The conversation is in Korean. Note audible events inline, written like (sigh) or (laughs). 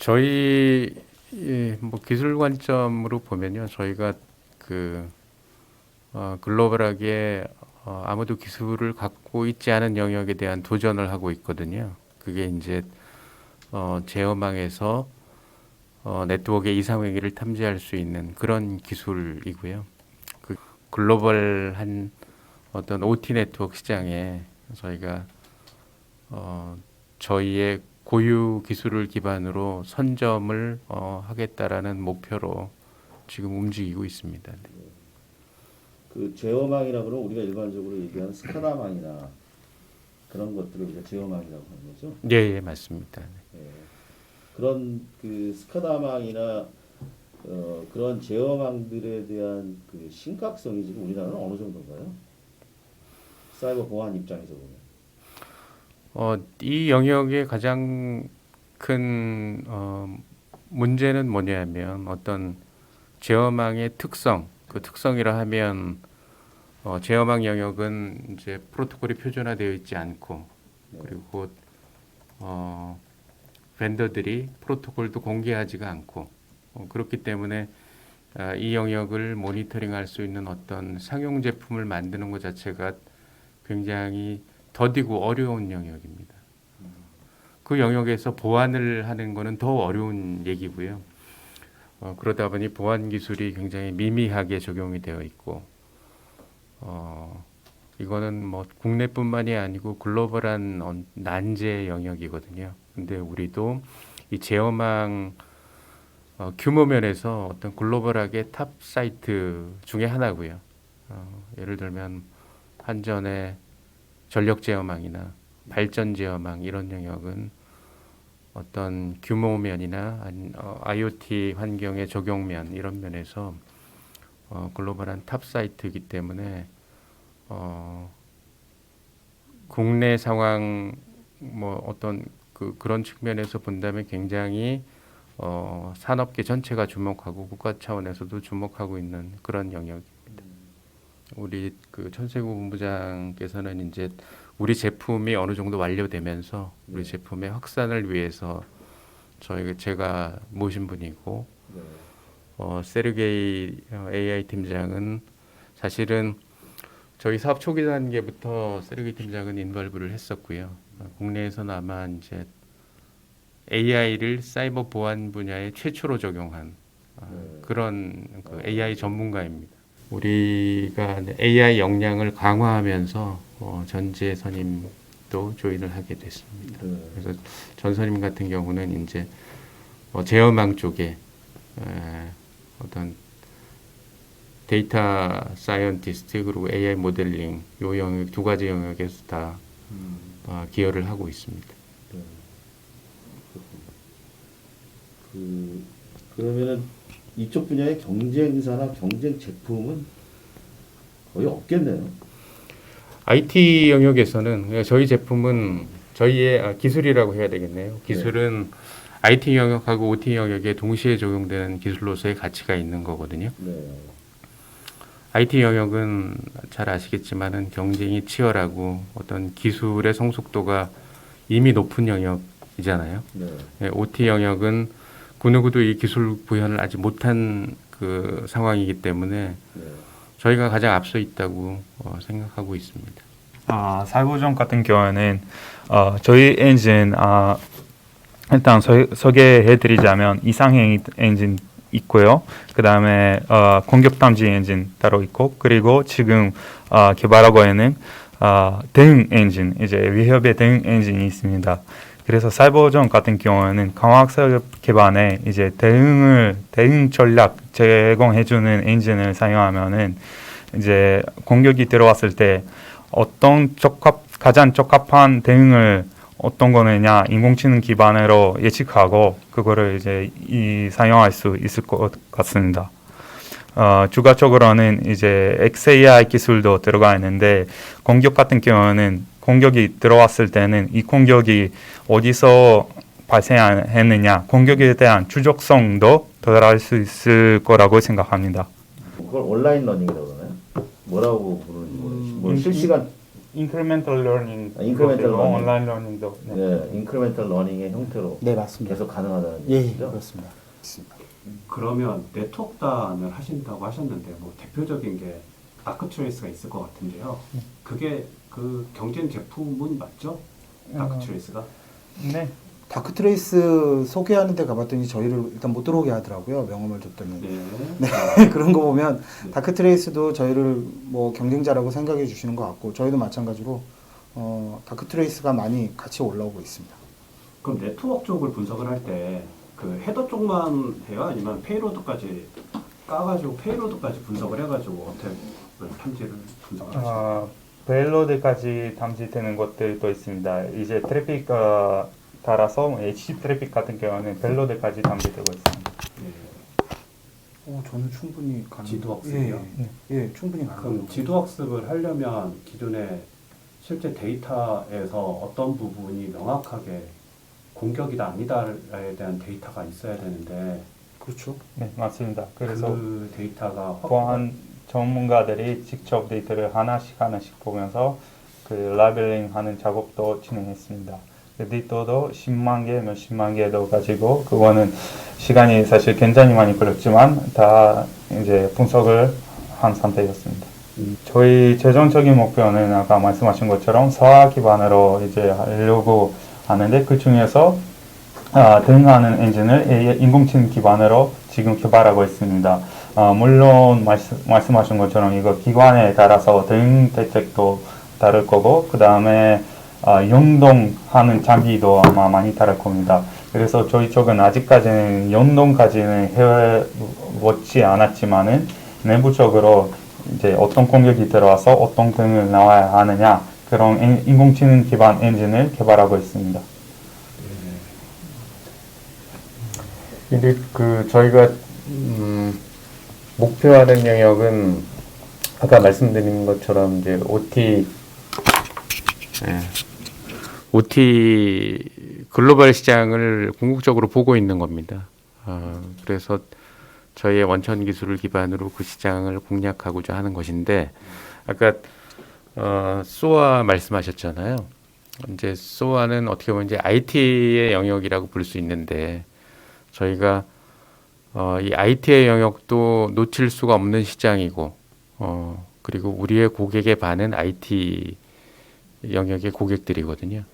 저희 예, 뭐 기술 관점으로 보면요, 저희가 그 어, 글로벌하게 어, 아무도 기술을 갖고 있지 않은 영역에 대한 도전을 하고 있거든요. 그게 이제 어, 제어망에서 어, 네트워크의 이상 행위를 탐지할 수 있는 그런 기술이고요. 그 글로벌한 어떤 OT 네트워크 시장에 저희가 어, 저희의 고유 기술을 기반으로 선점을 어, 하겠다라는 목표로 지금 움직이고 있습니다. 네. 그 제어망이라 그러면 우리가 일반적으로 얘기하는 스카다망이나 그런 것들을 우리가 제어망이라고 하는 거죠. 예, 예, 맞습니다. 예. 그런 그 스카다망이나 어, 그런 제어망들에 대한 그 심각성이 지금 우리나라는 어느 정도인가요? 사이버 보안 입장에서 보면. 어, 이 영역의 가장 큰 어, 문제는 뭐냐면 어떤 제어망의 특성, 그 특성이라 하면 어, 제어망 영역은 이제 프로토콜이 표준화되어 있지 않고 그리고 곧 어, vendor들이 프로토콜도 공개하지가 않고 어, 그렇기 때문에 아, 이 영역을 모니터링할 수 있는 어떤 상용 제품을 만드는 것 자체가 굉장히 더디고 어려운 영역입니다. 그 영역에서 보안을 하는 것은 더 어려운 얘기고요. 어, 그러다 보니 보안 기술이 굉장히 미미하게 적용이 되어 있고, 어, 이거는 뭐 국내뿐만이 아니고 글로벌한 어, 난제 영역이거든요. 근데 우리도 이 제어망 어, 규모 면에서 어떤 글로벌하게 탑 사이트 중에 하나고요. 어, 예를 들면 한전의 전력 제어망이나 발전 제어망 이런 영역은 어떤 규모면이나 어, IoT 환경의 적용면 이런 면에서 어, 글로벌한 탑 사이트이기 때문에 어, 국내 상황 뭐 어떤 그 그런 측면에서 본다면 굉장히 어, 산업계 전체가 주목하고 국가 차원에서도 주목하고 있는 그런 영역입니다. 우리 그 천세구 본부장께서는 이제 우리 제품이 어느 정도 완료되면서 우리 네. 제품의 확산을 위해서 저희 제가 모신 분이고 네. 어, 세르게이 어, AI 팀장은 사실은 저희 사업 초기 단계부터 세르게이 팀장은 인벌브를 했었고요. 어, 국내에서는 아마 이제 AI를 사이버 보안 분야에 최초로 적용한 어, 네. 그런 그 AI 전문가입니다. 우리가 AI 역량을 강화하면서 어, 전재 선임도 조인을 하게 됐습니다. 네. 그래서 전 선임 같은 경우는 이제 어, 제어망 쪽에 에, 어떤 데이터 사이언티스트 그리고 AI 모델링 요 영역 두 가지 영역에서 다 음, 어, 기여를 하고 있습니다. 네. 그 그러면은 이쪽 분야의 경쟁사나 경쟁 제품은 거의 없겠네요. IT 영역에서는 그냥 저희 제품은 저희의 아, 기술이라고 해야 되겠네요. 기술은 IT 영역하고 OT 영역에 동시에 적용되는 기술로서의 가치가 있는 거거든요. 네. IT 영역은 잘 아시겠지만은 경쟁이 치열하고 어떤 기술의 성숙도가 이미 높은 영역이잖아요. 네. 예, OT 영역은 그 누구도 이 기술 구현을 아직 못한 그 상황이기 때문에 네. 저희가 가장 앞서 있다고 어, 생각하고 있습니다. 아, 사이버존 같은 경우에는 어, 저희 엔진 아, 일단 소, 소개해드리자면 이상행 엔진 있고요. 그 다음에 어, 공격 탐지 엔진 따로 있고 그리고 지금 어, 개발하고 있는 어, 대응 엔진 이제 위협의 대응 엔진이 있습니다. 그래서 사이버존 같은 경우에는 광학설 기반의 이제 대응을 대응 전략 제공해주는 엔진을 사용하면은 이제 공격이 들어왔을 때 어떤 적합 가장 적합한 대응을 어떤 거느냐 인공지능 기반으로 예측하고 그거를 이제 이 사용할 수 있을 것 같습니다. 어, 추가적으로는 이제 XAI 기술도 들어가 있는데 공격 같은 경우는 공격이 들어왔을 때는 이 공격이 어디서 발생했느냐 공격에 대한 추적성도 더할 수 있을 거라고 생각합니다. 그걸 온라인 러닝이라고 그러나요? 뭐라고 부르는지 모르겠어요. 뭐 음, 실시간 incremental learning, 아, incremental 그것도 learning. 온라인 러닝도 네. 네, 인크리멘탈 러닝의 형태로 네, 맞습니다. 계속 가능하다는 예, 예, 얘기죠. 그렇습니다. 그러면 네트워크단을 하신다고 하셨는데 뭐 대표적인 게 다크트레이스가 있을 것 같은데요. 그게 그 경쟁 제품은 맞죠? 다크트레이스가? 네. 다크트레이스 소개하는 데 가봤더니 저희를 일단 못 들어오게 하더라고요. 명함을 줬더니. 네. (laughs) 그런 거 보면 네. 다크트레이스도 저희를 뭐 경쟁자라고 생각해 주시는 것 같고 저희도 마찬가지로 어, 다크트레이스가 많이 같이 올라오고 있습니다. 그럼 네트워크 쪽을 분석을 할 때 그 헤더 쪽만 해요? 아니면 페이로드까지 까가지고 페이로드까지 분석을 해가지고 어택을 탐지를 분석을 하시나요? 어, 벨로드까지 탐지되는 것들도 있습니다. 이제 트래픽 어, 따라서 HTTP 트래픽 같은 경우는 벨로드까지 탐지되고 있습니다. 예. 어, 저는 충분히 가능. 지도 학습이요? 예, 예, 예, 충분히 가능. 그럼 지도 학습을 하려면 기존에 실제 데이터에서 어떤 부분이 명확하게 공격이다 아니다에 대한 데이터가 있어야 되는데 그렇죠. 네, 맞습니다. 그래서 그 데이터가 확- 보안 전문가들이 직접 데이터를 하나씩 하나씩 보면서 그 라벨링 하는 작업도 진행했습니다. 그 데이터도 10만 개, 몇십만 개도 가지고 그거는 시간이 사실 굉장히 많이 걸렸지만 다 이제 분석을 한 상태였습니다. 음. 저희 최종적인 목표는 아까 말씀하신 것처럼 서화 기반으로 이제 하려고 하는데 그 중에서 아, 대응하는 엔진을 인공지능 기반으로 지금 개발하고 있습니다. 아, 물론 말씀, 말씀하신 것처럼 이거 기관에 따라서 대응 대책도 다를 거고 그 다음에 아, 연동하는 장비도 아마 많이 다를 겁니다. 그래서 저희 쪽은 아직까지는 연동까지는 해보지 않았지만은 내부적으로 이제 어떤 공격이 들어와서 어떤 등을 나와야 하느냐 그런 인- 인공지능 기반 엔진을 개발하고 있습니다. 근데 그 저희가 음, 목표하는 영역은 아까 말씀드린 것처럼 이제 OT 예, OT 글로벌 시장을 궁극적으로 보고 있는 겁니다. 어, 그래서 저희의 원천 기술을 기반으로 그 시장을 공략하고자 하는 것인데 아까 어, 소아 말씀하셨잖아요. 이제 소아는 어떻게 보면 이제 IT의 영역이라고 볼 수 있는데 저희가 어, 이 IT의 영역도 놓칠 수가 없는 시장이고 어, 그리고 우리의 고객의 반은 IT 영역의 고객들이거든요.